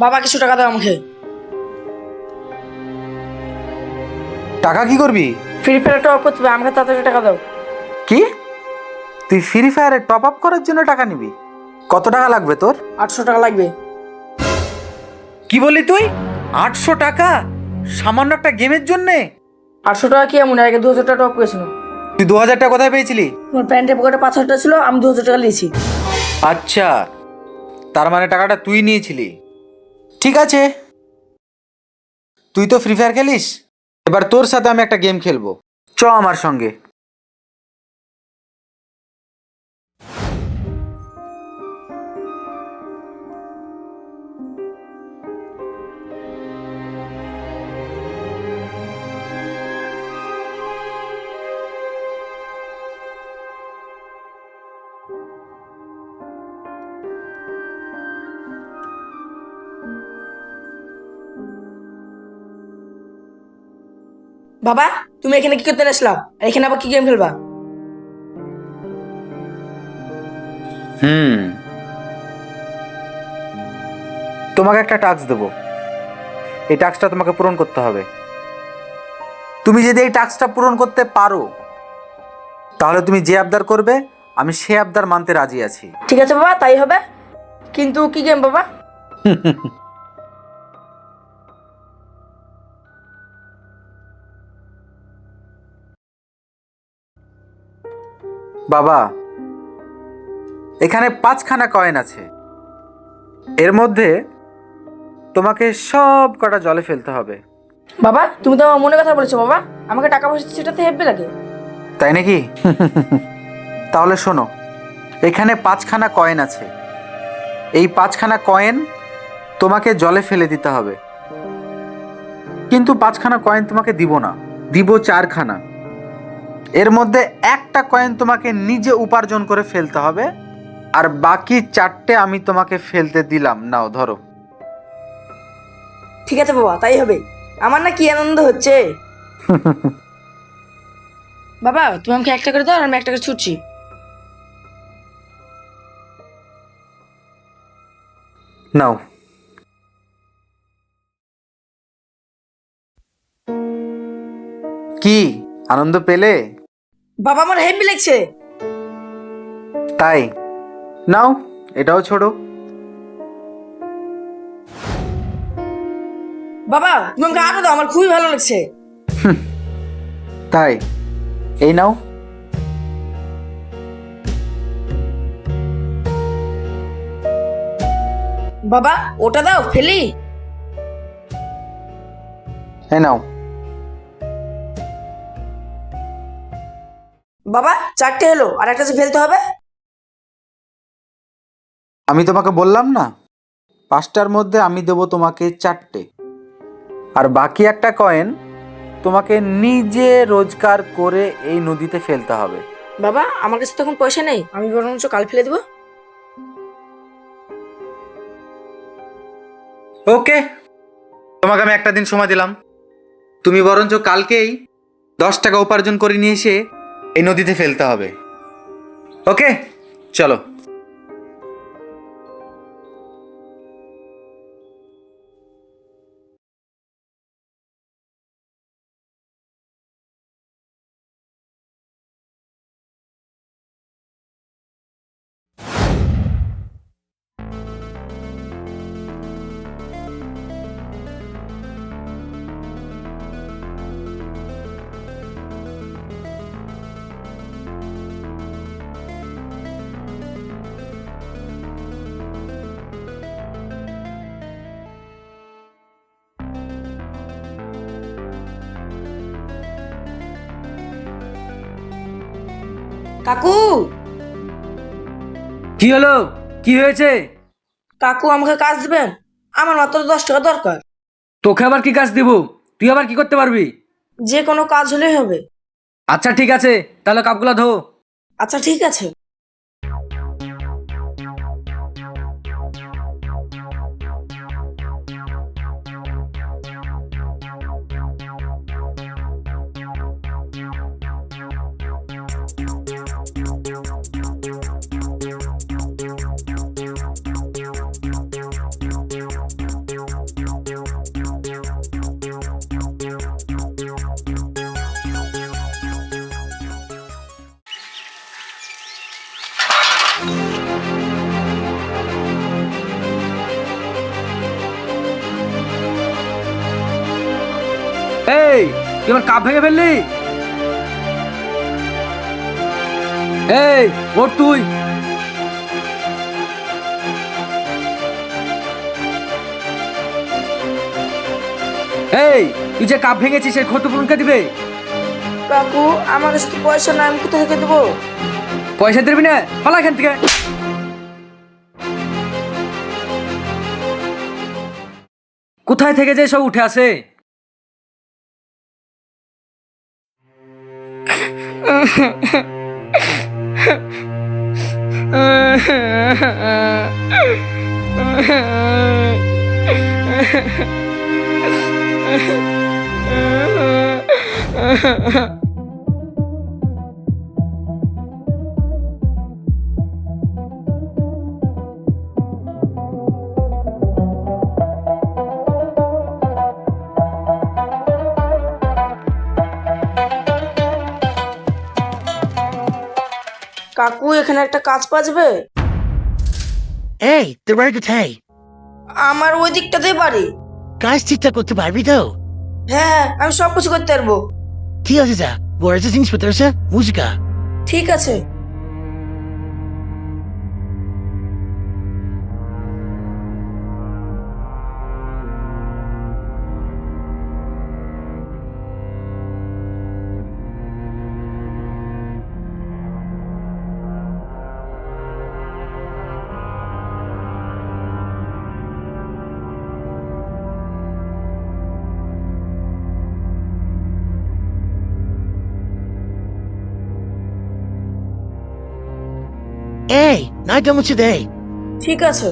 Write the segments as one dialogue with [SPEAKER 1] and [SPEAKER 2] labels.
[SPEAKER 1] বাবা কিছু টাকা দাও আমাকে।
[SPEAKER 2] টাকা কি করবি?
[SPEAKER 1] ফ্রি ফায়ার টপ করতে হবে আমাকে তাড়াতাড়ি টাকা দাও।
[SPEAKER 2] কি? তুই ফ্রি ফায়ারে টপ আপ করার জন্য টাকা নিবি? কত টাকা লাগবে তোর?
[SPEAKER 1] আটশো টাকা লাগবে।
[SPEAKER 2] কি বললি তুই? আটশো টাকা? সামান্য একটা গেমের জন্যে?
[SPEAKER 1] আটশো টাকা কি এমন? আগে দু হাজার টাকা টপ করেছিল।
[SPEAKER 2] তুই দু হাজার টাকা কোথায় পেয়েছিলি?
[SPEAKER 1] তোমার প্যান্টের পকেটে পাঁচ হাজার টাকা ছিল আমি দু হাজার টাকা নিয়েছি।
[SPEAKER 2] আচ্ছা। তার মানে টাকাটা তুই নিয়েছিলি। ঠিক আছে। তুই তো ফ্রি ফায়ার খেলিস? এবার তোর সাথে আমি একটা গেম খেলব। চ আমার সঙ্গে।
[SPEAKER 1] বাবা তুমি এখানে কি করতে আসলা আর এখানে আবার কি গেম খেলবা?
[SPEAKER 2] হুম। তোমাকে একটা টাস্ক দেবো। এই টাস্কটা তোমাকে পূরণ করতে হবে। তুমি যদি এই টাস্কটা পূরণ করতে পারো তাহলে তুমি যে আবদার করবে আমি সে আবদার মানতে রাজি আছি।
[SPEAKER 1] ঠিক আছে বাবা তাই হবে। কিন্তু কি গেম বাবা?
[SPEAKER 2] বাবা এখানে পাঁচখানা কয়েন আছে। এর মধ্যে তোমাকে সব কটা জলে ফেলতে হবে।
[SPEAKER 1] বাবা তুমি তো আমার মনে কথা বলেছ বাবা। আমাকে টাকা পয়সা সেটাতে হেব্বে লাগে।
[SPEAKER 2] তাই নাকি? তাহলে শোনো এখানে পাঁচখানা কয়েন আছে। এই পাঁচখানা কয়েন তোমাকে জলে ফেলে দিতে হবে। কিন্তু পাঁচখানা কয়েন তোমাকে দিব না। দিব চারখানা। এর মধ্যে একটা কয়েন তোমাকে নিজে উপার্জন করে ফেলতে হবে আর বাকি চারটে আমি তোমাকে ফেলতে দিলাম। নাও ধরো।
[SPEAKER 1] ঠিক আছে বাবা তাই হবে। আমার না কি আনন্দ হচ্ছে? বাবা তুমি আমাকে একটা করে দাও আর আমি একটা করে ছুটছি।
[SPEAKER 2] নাও। কি? আনন্দ পেলে?
[SPEAKER 1] বাবা আমার হেব্বি লাগছে।
[SPEAKER 2] তাই? নাও এটাও ছোড়ো।
[SPEAKER 1] বাবা তুমি আমাকে আরও দাও আমার খুবই ভালো লাগছে।
[SPEAKER 2] তাই এই নাও।
[SPEAKER 1] বাবা ওটা দাও ফেলি।
[SPEAKER 2] এই নাও।
[SPEAKER 1] বাবা চারটে এলো আর একটা যে ফেলতে হবে?
[SPEAKER 2] আমি তোমাকে বললাম না? পাঁচটার মধ্যে আমি দেবো তোমাকে চারটে। আর বাকি একটা কয়েন তোমাকে নিজে রোজগার করে এই নদীতে ফেলতে হবে।
[SPEAKER 1] বাবা আমার কাছে তখন পয়সা নেই আমি বরঞ্চ কাল ফেলে দেবো।
[SPEAKER 2] ওকে তোমাকে আমি একটা দিন সময় দিলাম। তুমি বরঞ্চ কালকেই দশ টাকা উপার্জন করে নিয়ে এসে এই নদীতে ফেলতে হবে। ওকে? চলো।
[SPEAKER 1] কাকু?
[SPEAKER 3] কি হলো? কি হয়েছে?
[SPEAKER 1] কাকু আমাকে কাজ দিবেন? আমার মাত্র দশ টাকা দরকার।
[SPEAKER 3] তোকে আবার কি কাজ দিব? তুই আবার কি করতে পারবি?
[SPEAKER 1] যে কোনো কাজ হলেই হবে।
[SPEAKER 3] আচ্ছা ঠিক আছে। তাহলে কাপগুলো ধো।
[SPEAKER 1] আচ্ছা ঠিক আছে।
[SPEAKER 3] তুই আমার কাপ ভেঙে ফেললি? এই ওর তুই। এই তুই যে কাপ ভেঙেছিস সেই দিবে?
[SPEAKER 1] কাকু আমার কাছে তো পয়সা নাই আমি কোথা থেকে দেবো?
[SPEAKER 3] পয়সা দিবি না পালা এখান থেকে। কোথায় থেকে যে সব উঠে আসে? Ha ha ha.
[SPEAKER 1] কাকু এখানে একটা কাজ পাচবে
[SPEAKER 4] এই তোর বাড়ি কোথায়?
[SPEAKER 1] আমার ওই দিকটাতে বাড়ি।
[SPEAKER 4] কাজ ঠিকঠাক করতে পারবি তো?
[SPEAKER 1] হ্যাঁ হ্যাঁ আমি সব কিছু করতে পারব।
[SPEAKER 4] ঠিক আছে যা বড় জিনিসপত্র আছে মুজিকা
[SPEAKER 1] ঠিক আছে।
[SPEAKER 4] এই নাই কেমন দে
[SPEAKER 1] ঠিক আছে।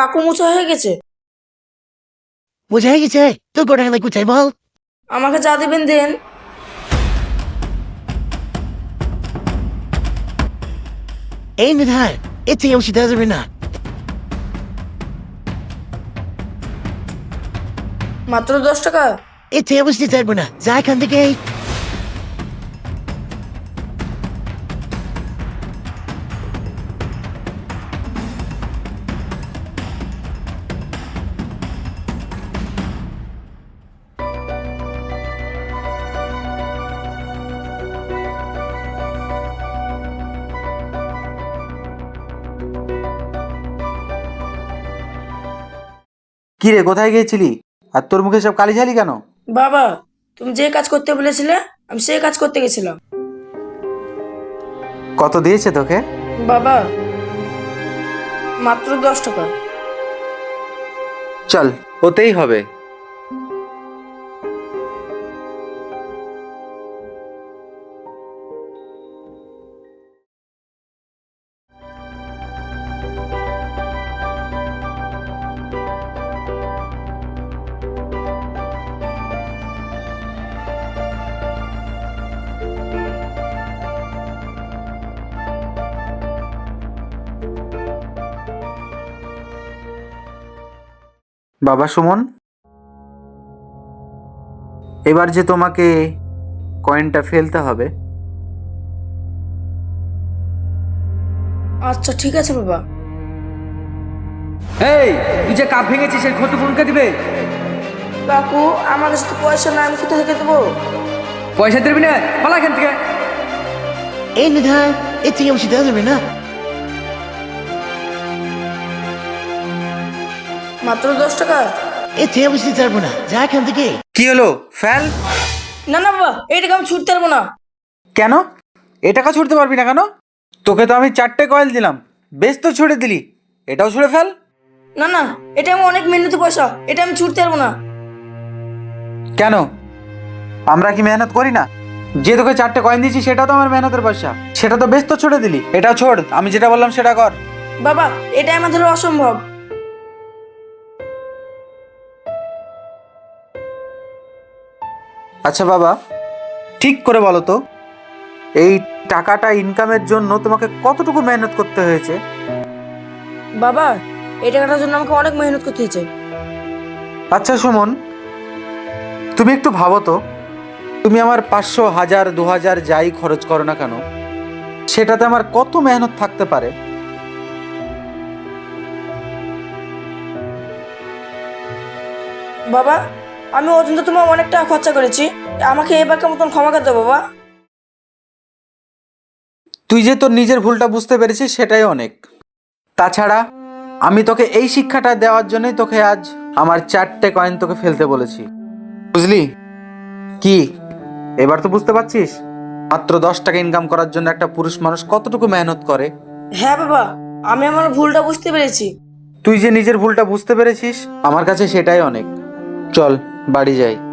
[SPEAKER 1] কাকু মুছো হয়ে গেছে?
[SPEAKER 4] বোঝা গেছে? তোর গোটা কোথায় বল।
[SPEAKER 1] আমাকে যা দেবেন দেন।
[SPEAKER 4] এই নিধার এতে দেওয়া যাবে না।
[SPEAKER 1] মাত্র দশ টাকা?
[SPEAKER 4] এতে দিতে পারব না। যা এখান থেকে
[SPEAKER 2] কি রে কোথায় গিয়েছিলি? আর তোর মুখে সব কালি ঝালি কেন?
[SPEAKER 1] বাবা তুমি যে কাজ করতে বলেছিলে আমি সেই কাজ করতে গেছিলাম।
[SPEAKER 2] কত দিয়েছে তোকে?
[SPEAKER 1] বাবা মাত্র দশ টাকা।
[SPEAKER 2] চল ওতেই হবে। বাবা সুমন। এবার যে তোমাকে কয়েনটা ফেলতে হবে।
[SPEAKER 1] আচ্ছা ঠিক আছে বাবা।
[SPEAKER 3] এই তুই যে কাপ ভেঙেছিস সেই ক্ষতিপূরণকে দিবে?
[SPEAKER 1] কাকু আমার কাছে তো পয়সা নাই আমি কোথা থেকে দেবো?
[SPEAKER 3] পয়সা দিবি না পালা এখান থেকে।
[SPEAKER 4] এই নিধার এতে অংশ দেওয়া যাবে না।
[SPEAKER 1] মাত্র দশ টাকা।
[SPEAKER 4] এতে অবশ্যই দিতে পারব না। যা এখান থেকে।
[SPEAKER 2] কি হলো? ফেল?
[SPEAKER 1] না না বাবা এই টাকা আমি ছুটতে পারব না।
[SPEAKER 2] কেন? এ টাকা ছুটতে পারবি না কেন? তোকে তো আমি চারটে কয়েল দিলাম। বেশ তো ছুড়ে দিলি। এটাও ছুড়ে ফেল।
[SPEAKER 1] না না এটা আমার অনেক মেহনতি পয়সা। এটা আমি ছুটতে পারব না।
[SPEAKER 2] কেন? আমরা কি মেহনত করি না? যে তোকে চারটে কয়েন দিয়েছি সেটা তো আমার মেহনতের পয়সা। সেটা তো বেশ তো ছড়ে দিলি। এটা ছোড়। আমি যেটা বললাম সেটা কর।
[SPEAKER 1] বাবা এটা আমার ধরো অসম্ভব।
[SPEAKER 2] আচ্ছা বাবা ঠিক করে বলো তো এই টাকাটা ইনকামের জন্য তোমাকে কতটুকু মেহনত করতে হয়েছে?
[SPEAKER 1] বাবা এই টাকাটার জন্য আমাকে অনেক মেহনত করতে হয়েছে।
[SPEAKER 2] আচ্ছা সুমন তুমি একটু ভাবো তো তুমি আমার পাঁচশো হাজার দু হাজার যাই খরচ করো না কেন সেটাতে আমার কত মেহনত থাকতে পারে?
[SPEAKER 1] বাবা আমি ওর জন্য তোমার অনেক টাকা খরচা করেছি। আমাকে এবারকার মতন ক্ষমা করে দাও বাবা।
[SPEAKER 2] তুই যে তোর নিজের ভুলটা বুঝতে পেরেছিস সেটাই অনেক। তাছাড়া আমি তোকে এই শিক্ষাটা দেওয়ার জন্যই তোকে আজ আমার চারটে কয়েন তোকে ফেলতে বলেছি। বুঝলি? কি? এবার তো বুঝতে পারছিস? মাত্র দশ টাকা ইনকাম করার জন্য একটা পুরুষ মানুষ কতটুকু মেহনত করে?
[SPEAKER 1] হ্যাঁ বাবা আমি আমার ভুলটা বুঝতে পেরেছি।
[SPEAKER 2] তুই যে নিজের ভুলটা বুঝতে পেরেছিস আমার কাছে সেটাই অনেক। চল। বাড়ি যাই।